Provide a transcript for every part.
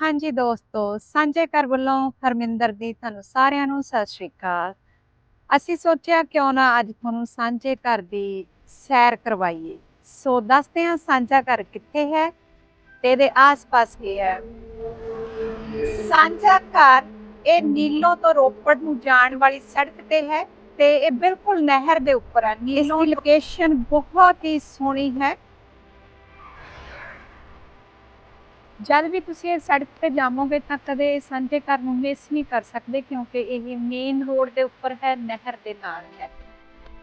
ਹਾਂਜੀ ਦੋਸਤੋ ਸਾਂਝੇ ਘਰ ਵੱਲੋਂ ਹਰਮਿੰਦਰ ਦੀ ਤੁਹਾਨੂੰ ਸਾਰਿਆਂ ਨੂੰ ਸਤਿ ਸ਼੍ਰੀ ਅਕਾਲ। ਅਸੀਂ ਸੋਚਿਆ ਕਿਉਂ ਨਾ ਅੱਜ ਤੁਹਾਨੂੰ ਸਾਂਝੇ ਘਰ ਦੀ ਸੈਰ ਕਰਵਾਈਏ। ਸੋ ਦੱਸਦੇ ਹਾਂ ਸਾਂਝਾ ਘਰ ਕਿੱਥੇ ਹੈ ਤੇ ਇਹਦੇ ਆਸ-ਪਾਸ ਕੀ ਹੈ। ਸਾਂਝਾ ਘਰ ਇਹ ਨੀਲੋਂ ਤੋਂ ਰੋਪੜ ਨੂੰ ਜਾਣ ਵਾਲੀ ਸੜਕ ਤੇ ਹੈ ਤੇ ਇਹ ਬਿਲਕੁਲ ਨਹਿਰ ਦੇ ਉੱਪਰ ਹੈ। ਨੀਲੋਂ ਦੀ ਲੋਕੇਸ਼ਨ ਬਹੁਤ ਹੀ ਸੋਹਣੀ ਹੈ। ਜਦ ਵੀ ਤੁਸੀਂ ਇਸ ਸੜਕ ਤੇ ਜਾਮੋਗੇ ਤਾਂ ਕਦੇ ਸਾਂਝੇ ਘਰ ਨੂੰ ਮਿਸ ਨਹੀਂ ਕਰ ਸਕਦੇ, ਕਿਉਂਕਿ ਇਹ ਮੇਨ ਰੋਡ ਦੇ ਉੱਪਰ ਹੈ, ਨਹਿਰ ਦੇ ਨਾਲ ਹੈ।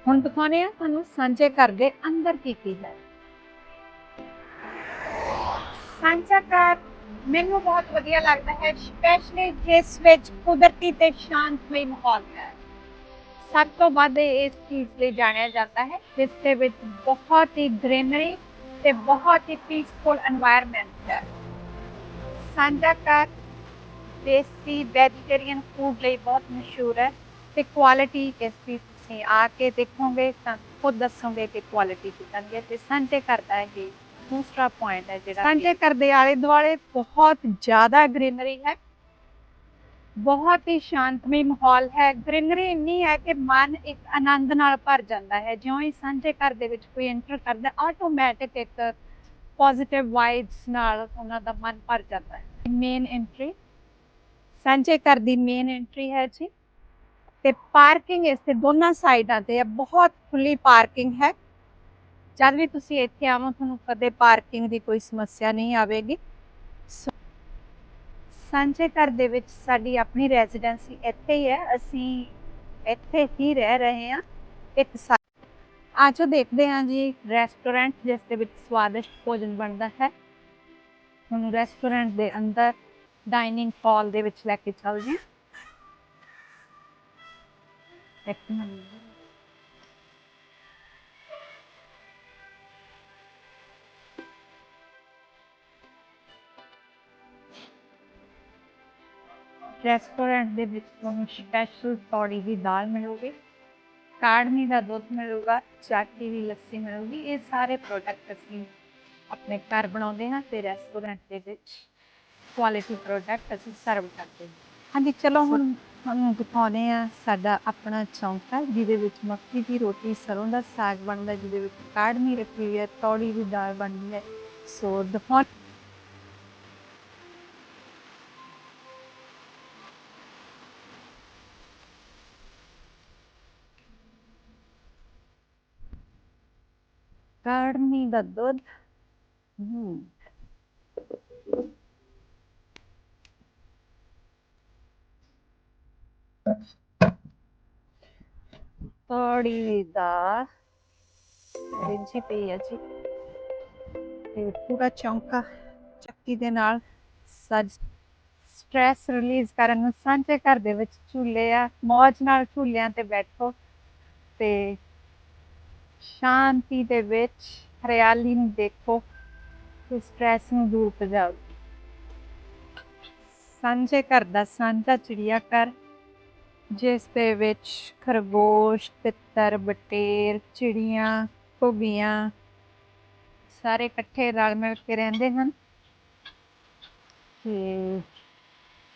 ਹੁਣ ਦਿਖਾਉਣੇ ਆ ਤੁਹਾਨੂੰ ਸਾਂਝੇ ਘਰ ਦੇ ਅੰਦਰ ਕੀ ਕੀ ਹੈ। ਸਾਂਝਾ ਘਰ ਮੈਨੂੰ ਬਹੁਤ ਵਧੀਆ ਲੱਗਦਾ ਹੈ ਸਪੈਸ਼ਲੀ ਜਿਸ ਵਿੱਚ ਕੁਦਰਤੀ ਤੇ ਸ਼ਾਂਤਮਈ ਮਾਹੌਲ ਹੈ। ਸਭ ਤੋਂ ਵੱਧ ਇਸ ਚੀਜ਼ ਲਈ ਜਾਣਿਆ ਜਾਂਦਾ ਹੈ, ਜਿਸ ਦੇ ਵਿੱਚ ਬਹੁਤ ਹੀ ਗ੍ਰੀਨਰੀ ਤੇ ਬਹੁਤ ਹੀ ਪੀਸਫੁਲ এনवायरमेंट ਹੈ। ਸਾਂਝਾ ਘਰ, ਦੇਸੀ ਵੈਜੀਟੇਰੀਅਨ ਫੂਡ ਲਈ ਬਹੁਤ ਮਸ਼ਹੂਰ ਹੈ ਤੇ ਕੁਆਲਿਟੀ ਇਸ ਦੀ ਤੁਸੀਂ ਆ ਕੇ ਦੇਖੋਗੇ ਤਾਂ ਖੁਦ ਦੱਸੋਗੇ ਕਿ ਕੁਆਲਿਟੀ ਕਿੰਨੀ ਹੈ ਤੇ ਸਾਂਝੇ ਘਰ ਦਾ ਇਹ ਦੂਸਰਾ ਪੁਆਇੰਟ ਹੈ ਜਿਹੜਾ ਸਾਂਝੇ ਘਰ ਆਲੇ ਦੁਆਲੇ ਬਹੁਤ ਜ਼ਿਆਦਾ ਗ੍ਰੀਨਰੀ ਹੈ। ਬਹੁਤ ਹੀ ਸ਼ਾਂਤਮਈ ਮਾਹੌਲ ਹੈ। ਗ੍ਰੀਨਰੀ ਇੰਨੀ ਹੈ ਕਿ ਮਨ ਇੱਕ ਆਨੰਦ ਨਾਲ ਭਰ ਜਾਂਦਾ ਹੈ। ਜਿਉਂ ਹੀ ਸਾਂਝੇ ਘਰ ਦੇ ਵਿੱਚ ਕੋਈ ਐਂਟਰ ਕਰਦਾ ਆਟੋਮੈਟਿਕ ਇੱਕ ਪੋਜ਼ਿਟਿਵ ਵਾਈਬਸ ਨਾਲ ਉਹਨਾਂ ਦਾ ਮਨ ਭਰ ਜਾਂਦਾ ਹੈ। ਮੇਨ ਐਂਟਰੀ ਸਾਂਝੇ ਘਰ ਦੀ ਮੇਨ ਐਂਟਰੀ ਹੈ ਜੀ। ਤੇ ਪਾਰਕਿੰਗ ਇਸ ਤੇ ਦੋਨਾਂ ਸਾਈਡਾਂ ਤੇ ਹੈ, ਬਹੁਤ ਖੁੱਲੀ ਪਾਰਕਿੰਗ ਹੈ। ਜਦ ਵੀ ਤੁਸੀਂ ਇੱਥੇ ਆਵੋ, ਤੁਹਾਨੂੰ ਕਦੇ ਪਾਰਕਿੰਗ ਦੀ ਕੋਈ ਸਮੱਸਿਆ ਨਹੀਂ ਆਵੇਗੀ। ਸਾਂਝੇ ਘਰ ਦੇ ਵਿੱਚ ਸਾਡੀ ਆਪਣੀ ਰੈਜ਼ੀਡੈਂਸੀ ਇੱਥੇ ਹੀ ਹੈ। ਅਸੀਂ ਇੱਥੇ ਹੀ ਰਹਿ ਰਹੇ ਹਾਂ। ਇੱਕ ਆਜੋ ਦੇਖਦੇ ਹਾਂ ਜੀ ਰੈਸਟੋਰੈਂਟ ਜਿਸ ਦੇ ਵਿੱਚ ਸਵਾਦਿਸ਼ਟ ਭੋਜਨ ਬਣਦਾ ਹੈ। ਤੁਹਾਨੂੰ ਰੈਸਟੋਰੈਂਟ ਦੇ ਅੰਦਰ ਡਾਈਨਿੰਗ ਹਾਲ ਦੇ ਵਿੱਚ ਲੈ ਕੇ ਚੱਲਦੇ ਹਾਂ। ਇੱਕ ਮਿੰਟ। ਰੈਸਟੋਰੈਂਟ ਦੇ ਵਿੱਚ ਤੁਹਾਨੂੰ ਸਪੈਸ਼ਲ ਤੌੜੀ ਦੀ ਦਾਲ ਮਿਲੂਗੀ। ਕਾੜਨੀ ਦਾ ਦੁੱਧ ਮਿਲੂਗਾ ਚਾਟੀ ਦੀ ਲੱਸੀ ਮਿਲੂਗੀ ਇਹ ਸਾਰੇ ਪ੍ਰੋਡਕਟ ਅਸੀਂ ਆਪਣੇ ਘਰ ਬਣਾਉਂਦੇ ਹਾਂ ਤੇ ਰੈਸਟੋਰੈਂਟ ਦੇ ਵਿੱਚ ਕੁਆਲਿਟੀ ਪ੍ਰੋਡਕਟ ਅਸੀਂ ਸਰਵ ਕਰਦੇ ਹਾਂ ਹਾਂਜੀ ਚਲੋ ਹੁਣ ਤੁਹਾਨੂੰ ਦਿਖਾਉਂਦੇ ਆ ਸਾਡਾ ਆਪਣਾ ਚੌਂਕਾ ਜਿਹਦੇ ਵਿੱਚ ਮੱਕੀ ਦੀ ਰੋਟੀ ਸਰੋਂ ਦਾ ਸਾਗ ਬਣਦਾ ਜਿਹਦੇ ਵਿੱਚ ਕਾੜਨੀ ਰੱਖੀ ਹੋਈ ਹੈ ਤੌੜੀ ਦੀ ਦਾਲ ਬਣਦੀ ਹੈ। ਸੋ ਦਿਖਾਉ ਕਾੜਨੀ ਦਾ ਦੁੱਧ ਹਮ ਤੌੜੀ ਦਾ ਰਿੰਜੀ ਪਈ ਹੈ ਜੀ ਤੇ ਪੂਰਾ ਚੌਂਕਾ ਚੱਕੀ ਦੇ ਨਾਲ ਸਜ ਸਟ੍ਰੈਸ ਰਿਲੀਜ਼ ਕਰਨ ਨੂੰ ਸਾਂਝੇ ਘਰ ਦੇ ਵਿੱਚ ਝੂਲੇ ਆ ਮੌਜ ਨਾਲ ਝੂਲਿਆਂ ਤੇ ਬੈਠੋ ਤੇ ਸ਼ਾਂਤੀ ਦੇ ਵਿੱਚ ਹਰਿਆਲੀ ਨੂੰ ਦੇਖੋ ਤੇ ਸਟ੍ਰੈਸ ਨੂੰ ਦੂਰ ਭਜਾਓ। ਸਾਂਝੇ ਘਰ ਦਾ ਸਾਂਝਾ ਚਿੜੀਆ ਘਰ, ਜਿਸ ਦੇ ਵਿੱਚ ਖਰਗੋਸ਼, ਤਿੱਤਰ, ਬਟੇਰ, ਚਿੜੀਆਂ, ਘੁੱਗੀਆਂ ਸਾਰੇ ਇਕੱਠੇ ਰਲ ਮਿਲ ਕੇ ਰਹਿੰਦੇ ਹਨ। ਤੇ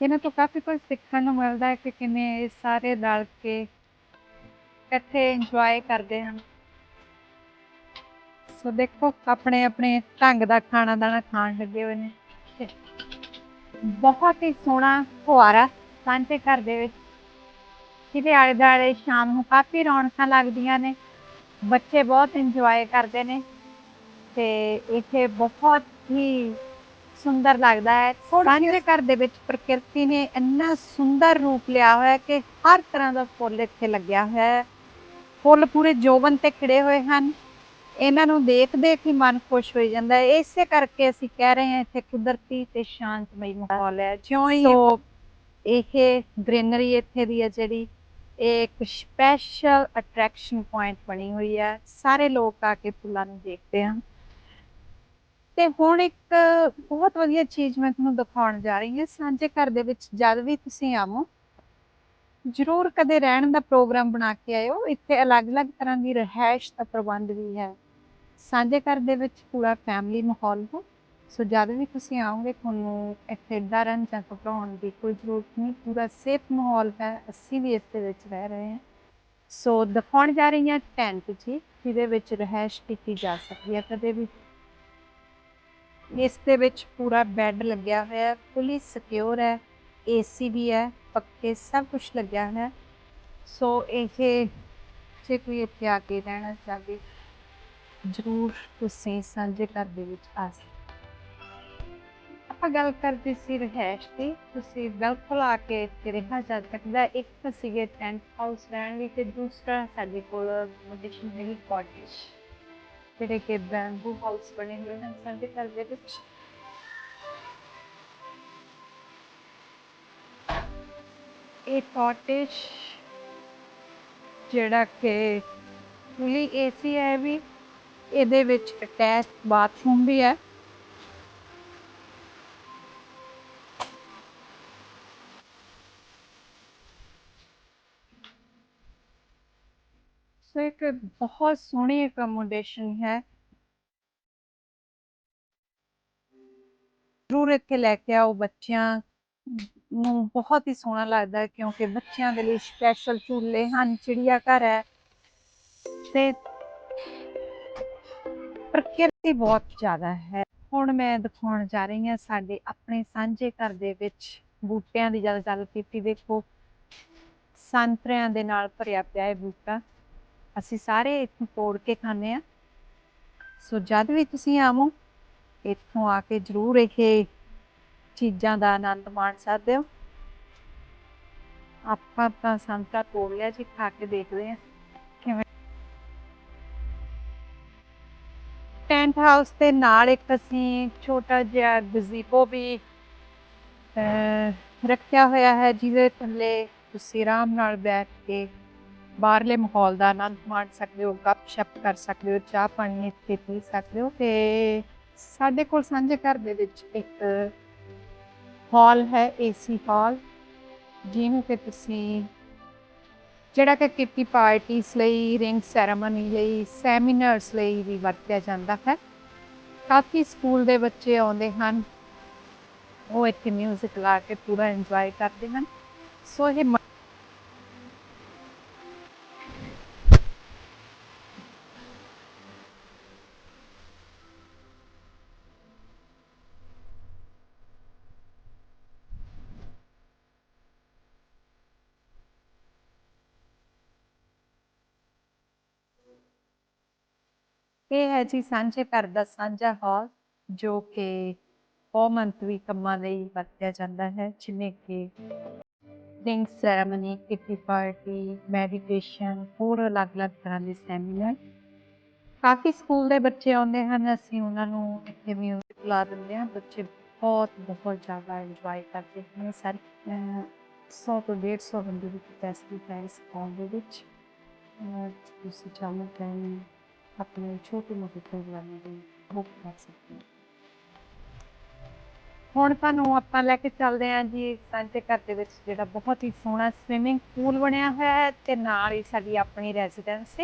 ਇਹਨਾਂ ਤੋਂ ਕਾਫੀ ਕੁਝ ਸਿੱਖਣ ਨੂੰ ਮਿਲਦਾ ਹੈ ਕਿ ਕਿਵੇਂ ਇਹ ਸਾਰੇ ਰਲ ਕੇ ਇਕੱਠੇ ਇੰਜੋਏ ਕਰਦੇ ਹਨ। ਸੋ ਦੇਖੋ ਆਪਣੇ ਆਪਣੇ ਢੰਗ ਦਾ ਖਾਣਾ ਦਾਣਾ ਖਾਣ ਲੱਗੇ ਹੋਏ ਨੇ। ਬਹੁਤ ਹੀ ਸੋਹਣਾ ਫੁਹਾਰਾ ਸਾਂਝੇ ਘਰ ਦੇ ਵਿੱਚ। ਜਿਹਦੇ ਆਲੇ ਦੁਆਲੇ ਸ਼ਾਮ ਨੂੰ ਕਾਫੀ ਰੌਣਕਾਂ ਲੱਗਦੀਆਂ ਨੇ। ਬੱਚੇ ਬਹੁਤ ਇੰਜੋਏ ਕਰਦੇ ਨੇ ਤੇ ਇੱਥੇ ਬਹੁਤ ਹੀ ਸੁੰਦਰ ਲੱਗਦਾ ਹੈ। ਸਾਂਝੇ ਘਰ ਦੇ ਵਿੱਚ ਪ੍ਰਕਿਰਤੀ ਨੇ ਇੰਨਾ ਸੁੰਦਰ ਰੂਪ ਲਿਆ ਹੋਇਆ ਕਿ ਹਰ ਤਰ੍ਹਾਂ ਦਾ ਫੁੱਲ ਇੱਥੇ ਲੱਗਿਆ ਹੋਇਆ ਹੈ। ਫੁੱਲ ਪੂਰੇ ਜੋਬਨ ਤੇ ਖਿੜੇ ਹੋਏ ਹਨ। ਇਹਨਾਂ ਨੂੰ ਦੇਖ ਦੇਖ ਹੀ ਮਨ ਖੁਸ਼ ਹੋ ਜਾਂਦਾ ਹੈ। ਇਸੇ ਕਰਕੇ ਅਸੀਂ ਕਹਿ ਰਹੇ ਹਾਂ ਇੱਥੇ ਕੁਦਰਤੀ ਤੇ ਸ਼ਾਂਤਮਈ ਮਾਹੌਲ ਹੈ। ਜਿਉਂ ਹੀ ਇਹ ਗ੍ਰੀਨਰੀ ਇੱਥੇ ਦੀ ਹੈ ਜਿਹੜੀ ਇੱਕ ਸਪੈਸ਼ਲ ਅਟਰੈਕਸ਼ਨ ਪੁਆਇੰਟ ਬਣੀ ਹੋਈ ਹੈ। ਸਾਰੇ ਲੋਕ ਆ ਕੇ ਫੁੱਲਾਂ ਨੂੰ ਦੇਖਦੇ ਹਨ। ਤੇ ਹੁਣ ਇੱਕ ਬਹੁਤ ਵਧੀਆ ਚੀਜ਼ ਮੈਂ ਤੁਹਾਨੂੰ ਦਿਖਾਉਣ ਜਾ ਰਹੀ ਹਾਂ। ਸਾਂਝੇ ਘਰ ਦੇ ਵਿੱਚ ਜਦ ਵੀ ਤੁਸੀਂ ਆਵੋ ਜ਼ਰੂਰ ਕਦੇ ਰਹਿਣ ਦਾ ਪ੍ਰੋਗਰਾਮ ਬਣਾ ਕੇ ਆਇਓ। ਇੱਥੇ ਅਲੱਗ-ਅਲੱਗ ਤਰ੍ਹਾਂ ਦੀ ਰਹਿائش ਦਾ ਪ੍ਰਬੰਧ ਵੀ ਹੈ। ਸਾਂਝੇ ਘਰ ਦੇ ਵਿੱਚ ਪੂਰਾ ਫੈਮਿਲੀ ਮਾਹੌਲ ਹੋ। ਸੋ ਜਦ ਵੀ ਤੁਸੀਂ ਆਓਗੇ, ਤੁਹਾਨੂੰ ਇੱਥੇ ਡਰਨ ਜਾਂ ਘਬਰਾਉਣ ਦੀ ਕੋਈ ਜ਼ਰੂਰਤ ਨਹੀਂ। ਪੂਰਾ ਸੇਫ ਮਾਹੌਲ ਹੈ। ਅਸੀਂ ਵੀ ਇਸ ਦੇ ਵਿੱਚ ਰਹਿ ਰਹੇ ਹਾਂ। ਸੋ ਦਿਖਾਉਣ ਜਾ ਰਹੀ ਹਾਂ ਟੈਂਟ ਜੀ, ਜਿਹਦੇ ਵਿੱਚ ਰਹਿائش ਕੀਤੀ ਜਾ ਸਕਦੀ ਹੈ ਕਦੇ ਵੀ। ਇਸ ਦੇ ਵਿੱਚ ਪੂਰਾ ਬੈੱਡ ਲੱਗਿਆ ਹੋਇਆ ਹੈ। ਫੁੱਲੀ ਸਿਕਿਉਰ ਹੈ। ਏਸੀ ਵੀ ਹੈ। ਪੱਕੇ ਸਭ ਕੁਝ ਲੱਗਿਆ ਹੋਇਆ ਸੋ ਇਹ ਜੇ ਕੋਈ ਇੱਥੇ ਆ ਕੇ ਰਹਿਣਾ ਚਾਹਵੇ ਜ਼ਰੂਰ ਤੁਸੀਂ ਸਾਂਝੇ ਘਰ ਦੇ ਵਿੱਚ ਆ ਸਕਦੇ ਆਪਾਂ ਗੱਲ ਕਰਦੇ ਸੀ ਰਹਿਸ਼ ਦੀ। ਤੁਸੀਂ ਬਿਲਕੁਲ ਆ ਕੇ ਇੱਥੇ ਰਹਿਣਾ ਜਾ ਸਕਦਾ। ਇੱਕ ਤਾਂ ਸੀਗੇ ਟੈਂਟ ਹਾਊਸ ਰਹਿਣ ਲਈ ਤੇ ਦੂਸਰਾ ਸਾਡੇ ਕੋਲ ਮੋਡੀਸ਼ਨ ਹੈਗੀ ਕਾਟੇਜ ਜਿਹੜੇ ਕਿ ਬੈਂਬੂ ਹਾਊਸ ਬਣੇ ਹੋਏ ਹਨ ਸਾਡੇ ਘਰ ਦੇ ਵਿੱਚ। ਇਹ ਕਾਟੇਜ ਜਿਹੜਾ ਕਿ ਫੁੱਲੀ ਏਸੀ ਹੈ ਵੀ। ਇਹਦੇ ਵਿੱਚ ਅਟੈਚ ਬਾਥਰੂਮ ਵੀ ਹੈ। ਸੋ ਇੱਕ ਬਹੁਤ ਸੋਹਣੀ ਅਕਮੋਡੇਸ਼ਨ ਹੈ। ਜ਼ਰੂਰ ਇੱਥੇ ਲੈ ਕੇ ਆਓ ਬੱਚਿਆਂ ਨੂੰ। ਬਹੁਤ ਹੀ ਸੋਹਣਾ ਲੱਗਦਾ ਕਿਉਂਕਿ ਬੱਚਿਆਂ ਦੇ ਲਈ ਸਪੈਸ਼ਲ ਝੂਲੇ ਹਨ ਚਿੜੀਆ ਘਰ ਹੈ। ਤੇ ਪ੍ਰਕਿਰਤੀ ਬਹੁਤ ਜ਼ਿਆਦਾ ਹੈ। ਹੁਣ ਮੈਂ ਦਿਖਾਉਣ ਜਾ ਰਹੀ ਹਾਂ ਸਾਡੇ ਆਪਣੇ ਸਾਂਝੇ ਘਰ ਦੇ ਵਿੱਚ ਬੂਟਿਆਂ ਦੀ ਜਦ ਗੱਲ ਕੀਤੀ ਦੇਖੋ, ਸੰਤਰਿਆਂ ਦੇ ਨਾਲ ਭਰਿਆ ਪਿਆ ਹੈ ਬੂਟਾ। ਅਸੀਂ ਸਾਰੇ ਇੱਥੋਂ ਤੋੜ ਕੇ ਖਾਂਦੇ ਆ ਸੋ ਜਦ ਵੀ ਤੁਸੀਂ ਆਵੋ, ਇੱਥੋਂ ਆ ਕੇ ਜ਼ਰੂਰ ਇਹ ਚੀਜ਼ਾਂ ਦਾ ਆਨੰਦ ਮਾਣ ਸਕਦੇ ਹੋ। ਆਪਾਂ ਤਾਂ ਸੰਤਰਾ ਤੋੜ ਲਿਆ ਜੀ, ਖਾ ਕੇ ਦੇਖਦੇ ਆ ਟੈਂਟ ਹਾਊਸ ਦੇ ਨਾਲ ਇੱਕ ਅਸੀਂ ਛੋਟਾ ਜਿਹਾ ਗਜ਼ੀਬੋ ਵੀ ਰੱਖਿਆ ਹੋਇਆ ਹੈ, ਜਿਹਦੇ ਥੱਲੇ ਤੁਸੀਂ ਆਰਾਮ ਨਾਲ ਬੈਠ ਕੇ ਬਾਹਰਲੇ ਮਾਹੌਲ ਦਾ ਆਨੰਦ ਮਾਣ ਸਕਦੇ ਹੋ ਗੱਪਸ਼ਪ ਕਰ ਸਕਦੇ ਹੋ, ਚਾਹ ਪਾਣੀ ਇੱਥੇ ਪੀ ਸਕਦੇ ਹੋ ਤੇ ਸਾਡੇ ਕੋਲ ਸਾਂਝੇ ਘਰ ਦੇ ਵਿੱਚ ਇੱਕ ਹਾਲ ਹੈ, ਏਸੀ ਹਾਲ ਜਿਹਨੂੰ ਕਿ ਤੁਸੀਂ ਜਿਹੜਾ ਕਿ ਕਿੱਟੀ ਪਾਰਟੀਆਂ ਲਈ, ਰਿੰਗ ਸੈਰੇਮਨੀ ਲਈ, ਸੈਮੀਨਾਰਸ ਲਈ ਵੀ ਵਰਤਿਆ ਜਾਂਦਾ ਹੈ। ਕਾਫੀ ਸਕੂਲ ਦੇ ਬੱਚੇ ਆਉਂਦੇ ਹਨ। ਉਹ ਇੱਥੇ ਮਿਊਜ਼ਿਕ ਲਾ ਕੇ ਪੂਰਾ ਇੰਜੋਏ ਕਰਦੇ ਹਨ। ਸੋ ਇਹ ਇਹ ਹੈ ਜੀ ਸਾਂਝੇ ਘਰ ਦਾ ਸਾਂਝਾ ਹਾਲ ਜੋ ਕਿ ਕੌਮੰਤਰੀ ਕੰਮਾਂ ਲਈ ਵਰਤਿਆ ਜਾਂਦਾ ਹੈ, ਜਿਵੇਂ ਕਿ ring ceremony kitty party meditation ਹੋਰ ਅਲੱਗ-ਅਲੱਗ ਤਰ੍ਹਾਂ ਦੇ ਸੈਮੀਨਾਰ ਕਾਫੀ ਸਕੂਲ ਦੇ ਬੱਚੇ ਆਉਂਦੇ ਹਨ, ਅਸੀਂ ਉਹਨਾਂ ਨੂੰ ਇੱਥੇ ਮਿਊਜ਼ਿਕ ਲਾ ਦਿੰਦੇ ਹਾਂ। ਬੱਚੇ ਬਹੁਤ ਬਹੁਤ ਜ਼ਿਆਦਾ ਇੰਜੋਏ ਕਰਦੇ ਹਨ। ਸਰ 100 ਤੋਂ 150 ਬੰਦੇ ਦੀ ਕੈਪੈਸਿਟੀ ਹੈ ਇਸ ਹਾਲ ਦੇ ਵਿੱਚ। ਤੁਸੀਂ ਚਾਹੋ ਤਾਂ ਆਪਣੇ ਛੋਟੇ ਮੋਟੇ ਪ੍ਰੋਗਰਾਮਾਂ ਦੀ ਬੁੱਕ ਕਰ ਸਕਦੇ ਹੋ। ਹੁਣ ਤੁਹਾਨੂੰ ਆਪਾਂ ਲੈ ਕੇ ਚੱਲਦੇ ਹਾਂ ਜੀ ਸਾਂਝੇ ਘਰ ਦੇ ਵਿੱਚ ਜਿਹੜਾ ਬਹੁਤ ਹੀ ਸੋਹਣਾ ਸਵਿਮਿੰਗ ਪੂਲ ਬਣਿਆ ਹੋਇਆ ਹੈ ਤੇ ਨਾਲ ਹੀ ਸਾਡੀ ਆਪਣੀ ਰੈਜ਼ੀਡੈਂਸ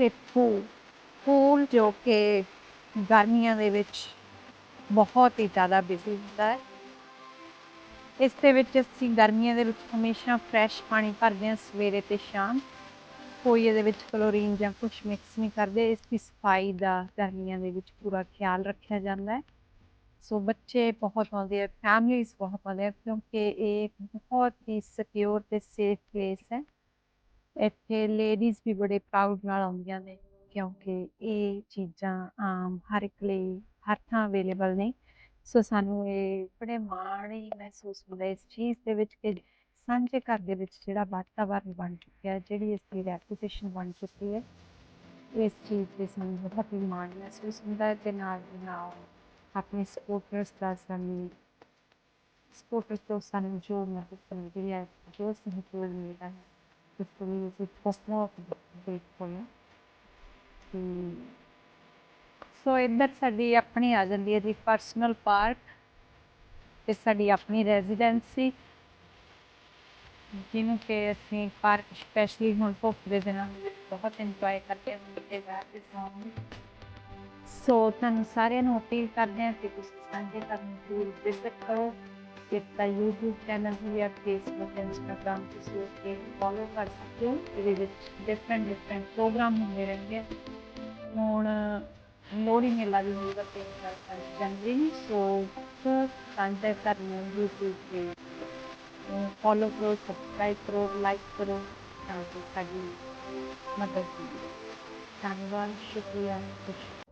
ਹੈ ਤੇ ਪੂਲ ਪੂਲ ਜੋ ਕਿ ਗਰਮੀਆਂ ਦੇ ਵਿੱਚ ਬਹੁਤ ਹੀ ਜ਼ਿਆਦਾ ਬਿਜ਼ੀ ਹੁੰਦਾ ਹੈ। ਇਸ ਦੇ ਵਿੱਚ ਅਸੀਂ ਗਰਮੀਆਂ ਦੇ ਵਿੱਚ ਹਮੇਸ਼ਾ ਫਰੈਸ਼ ਪਾਣੀ ਭਰਦੇ ਹਾਂ ਸਵੇਰੇ ਤੇ ਸ਼ਾਮ। ਕੋਈ ਇਹਦੇ ਵਿੱਚ ਕਲੋਰੀਨ ਜਾਂ ਕੁਝ ਮਿਕਸ ਨਹੀਂ ਕਰਦੇ। ਇਸ ਦੀ ਸਫ਼ਾਈ ਦਾ ਗਰਮੀਆਂ ਦੇ ਵਿੱਚ ਪੂਰਾ ਖਿਆਲ ਰੱਖਿਆ ਜਾਂਦਾ ਹੈ। ਸੋ ਬੱਚੇ ਬਹੁਤ ਆਉਂਦੇ ਆ ਫੈਮਲੀਜ਼ ਬਹੁਤ ਆਉਂਦੇ ਆ ਕਿਉਂਕਿ ਇਹ ਬਹੁਤ ਹੀ ਸਿਕਿਉਰ ਤੇ ਸੇਫ ਪਲੇਸ ਹੈ। ਇੱਥੇ ਲੇਡੀਜ਼ ਵੀ ਬੜੇ ਪ੍ਰਾਊਡ ਨਾਲ ਆਉਂਦੀਆਂ ਨੇ, ਕਿਉਂਕਿ ਇਹ ਚੀਜ਼ਾਂ ਆਮ ਹਰ ਇੱਕ ਲਈ ਹਰ ਥਾਂ ਅਵੇਲੇਬਲ ਨੇ। ਸੋ ਸਾਨੂੰ ਇਹ ਬੜੇ ਮਾਣ ਹੀ ਮਹਿਸੂਸ ਹੁੰਦਾ ਇਸ ਚੀਜ਼ ਦੇ ਵਿੱਚ ਕਿ ਸਾਂਝੇ ਘਰ ਦੇ ਵਿੱਚ ਜਿਹੜਾ ਵਾਤਾਵਰਨ ਬਣ ਚੁੱਕਿਆ, ਜਿਹੜੀ ਇਸ ਦੀ ਰੈਪੂਟੇਸ਼ਨ ਬਣ ਚੁੱਕੀ ਹੈ, ਇਸ ਚੀਜ਼ ਤੇ ਸਾਨੂੰ ਬਹੁਤ ਹੀ ਮਾਣ ਮਹਿਸੂਸ ਹੁੰਦਾ ਹੈ ਤੇ ਨਾਲ ਦੀ ਨਾਲ ਆਪਣੇ ਸਪੋਰਟਰਸ ਦਾ ਸਾਨੂੰ ਸਪੋਰਟਰਸ ਤੋਂ ਸਾਨੂੰ ਜੋ ਮਦਦ ਮਿਲਦੀ ਹੈ, ਜੋ ਸਹਿਯੋਗ ਮਿਲਦਾ ਹੈ ਇਸ ਲਈ ਅਸੀਂ ਫਸਲਾਂ ਦੇਖਦੇ ਹਾਂ ਕਿ ਸੋ ਇੱਧਰ ਸਾਡੀ ਆਪਣੀ ਆ ਜਾਂਦੀ ਹੈ ਜੀ ਪਰਸਨਲ ਪਾਰਕ ਤੇ ਸਾਡੀ ਆਪਣੀ ਰੈਜ਼ੀਡੈਂਸੀ ਜਿਹਨੂੰ ਕਿ ਅਸੀਂ ਪਾਰਕ ਸਪੈਸ਼ਲੀ ਹੁਣ ਧੁੱਪ ਦੇ ਦਿਨਾਂ ਬਹੁਤ ਇੰਜੋਏ ਕਰਦੇ ਹਾਂ ਤੇ ਬਾਹਰ ਦੇ ਸੋ ਤੁਹਾਨੂੰ ਸਾਰਿਆਂ ਨੂੰ ਅਪੀਲ ਕਰਦੇ ਹਾਂ ਕਿ ਤੁਸੀਂ ਸਾਂਝੇ ਕਰਨ ਜ਼ਰੂਰ ਵਿਜ਼ਿਟ ਕਰੋ। ਕਿਤਾ YouTube ਚੈਨਲ ਵੀ ਹੈ Facebook Instagram ਤੁਸੀਂ ਉੱਤੇ ਫੋਲੋ ਕਰ ਸਕਦੇ ਹੋ ਇਹਦੇ ਵਿੱਚ ਡਿਫਰੈਂਟ ਡਿਫਰੈਂਟ ਪ੍ਰੋਗਰਾਮ ਹੁੰਦੇ ਰਹਿੰਦੇ ਆ ਹੁਣ ਲੋਹੜੀ ਮੇਲਾ ਵੀ ਹੋਊਗਾ ਤਿੰਨ ਚਾਰ ਪੰਜ ਜਨਵਰੀ ਸੋ ਸਾਂਝਾ ਕਰਨਾ YouTube ਤੇ ਫੋਲੋ ਕਰੋ ਸਬਸਕ੍ਰਾਈਬ ਕਰੋ ਲਾਈਕ ਕਰੋ ਤਾਂ ਕਿ ਸਾਡੀ ਮਦਦ ਕੀਤੀ ਧੰਨਵਾਦ ਸ਼ੁਕਰੀਆ ਖੁਸ਼